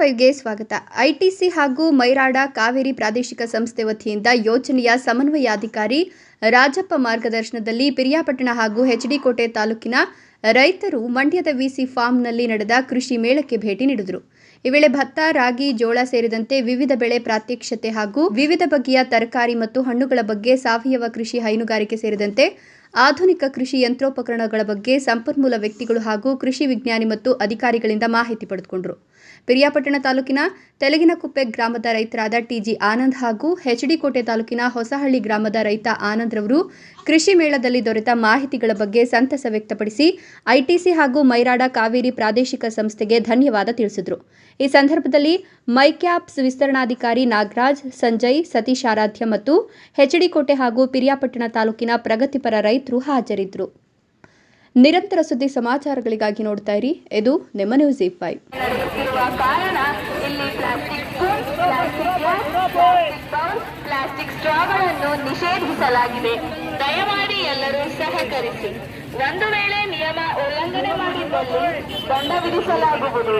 ಫೈವ್ಗೆ ಸ್ವಾಗತ. ಐಟಿಸಿ ಹಾಗೂ ಮೈರಾಡ ಕಾವೇರಿ ಪ್ರಾದೇಶಿಕ ಸಂಸ್ಥೆ ವತಿಯಿಂದ ಯೋಜನೆಯ ಸಮನ್ವಯಾಧಿಕಾರಿ ರಾಜಪ್ಪ ಮಾರ್ಗದರ್ಶನದಲ್ಲಿ ಪಿರಿಯಾಪಟ್ಟಣ ಹಾಗೂ ಹೆಚ್ಡಿಕೋಟೆ ತಾಲೂಕಿನ ರೈತರು ಮಂಡ್ಯದ ವಿಸಿ ಫಾರ್ಮ್ನಲ್ಲಿ ನಡೆದ ಕೃಷಿ ಮೇಳಕ್ಕೆ ಭೇಟಿ ನೀಡಿದರು. ಈ ವೇಳೆ ಭತ್ತ, ರಾಗಿ, ಜೋಳ ಸೇರಿದಂತೆ ವಿವಿಧ ಬೆಳೆ ಪ್ರಾತ್ಯಕ್ಷತೆ ಹಾಗೂ ವಿವಿಧ ಬಗೆಯ ತರಕಾರಿ ಮತ್ತು ಹಣ್ಣುಗಳ ಬಗ್ಗೆ ಸಾವಯವ ಕೃಷಿ ಹೈನುಗಾರಿಕೆ ಸೇರಿದಂತೆ ಆಧುನಿಕ ಕೃಷಿ ಯಂತ್ರೋಪಕರಣಗಳ ಬಗ್ಗೆ ಸಂಪನ್ಮೂಲ ವ್ಯಕ್ತಿಗಳು ಹಾಗೂ ಕೃಷಿ ವಿಜ್ಞಾನಿ ಮತ್ತು ಅಧಿಕಾರಿಗಳಿಂದ ಮಾಹಿತಿ ಪಡೆದುಕೊಂಡರು. ಪಿರಿಯಾಪಟ್ಟಣ ತಾಲೂಕಿನ ತೆಲಗಿನಕುಪ್ಪೆ ಗ್ರಾಮದ ರೈತರಾದ ಟಿಜಿ ಆನಂದ್ ಹಾಗೂ ಹೆಚ್ಡಿಕೋಟೆ ತಾಲೂಕಿನ ಹೊಸಹಳ್ಳಿ ಗ್ರಾಮದ ರೈತ ಆನಂದ್ ರವರು ಕೃಷಿ ಮೇಳದಲ್ಲಿ ದೊರೆತ ಮಾಹಿತಿಗಳ ಬಗ್ಗೆ ಸಂತಸ ವ್ಯಕ್ತಪಡಿಸಿ ಐಟಿಸಿ ಹಾಗೂ ಮೈರಾಡ ಕಾವೇರಿ ಪ್ರಾದೇಶಿಕ ಸಂಸ್ಥೆಗೆ ಧನ್ಯವಾದ ತಿಳಿಸಿದರು. ಈ ಸಂದರ್ಭದಲ್ಲಿ ಮೈಕ್ಯಾಪ್ಸ್ ವಿಸ್ತರಣಾಧಿಕಾರಿ ನಾಗರಾಜ್, ಸಂಜಯ್, ಸತೀಶ್ ಆರಾಧ್ಯ ಮತ್ತು ಹೆಚ್ಡಿಕೋಟೆ ಹಾಗೂ ಪಿರಿಯಾಪಟ್ಟಣ ತಾಲೂಕಿನ ಪ್ರಗತಿಪರ ರೈತರು ಹಾಜರಿದ್ದರು ನಿರಂತರ ಸುದ್ದಿ ಸಮಾಚಾರಗಳಿಗಾಗಿ ನೋಡ್ತಾ ಇರಿ. ಇದು ನಿಮ್ಮ ನ್ಯೂಸ್ ಫೈವ್. ಪ್ಲಾಸ್ಟಿಕ್ ಸ್ಟ್ರಾಗಳನ್ನು ನಿಷೇಧಿಸಲಾಗಿದೆ. ದಯಮಾಡಿ ಎಲ್ಲರೂ ಸಹಕರಿಸಿ. ಒಂದು ವೇಳೆ ನಿಯಮ ಉಲ್ಲಂಘನೆ ಮಾಡಿದ್ದಲ್ಲಿ ದಂಡ ವಿಧಿಸಲಾಗುವುದು.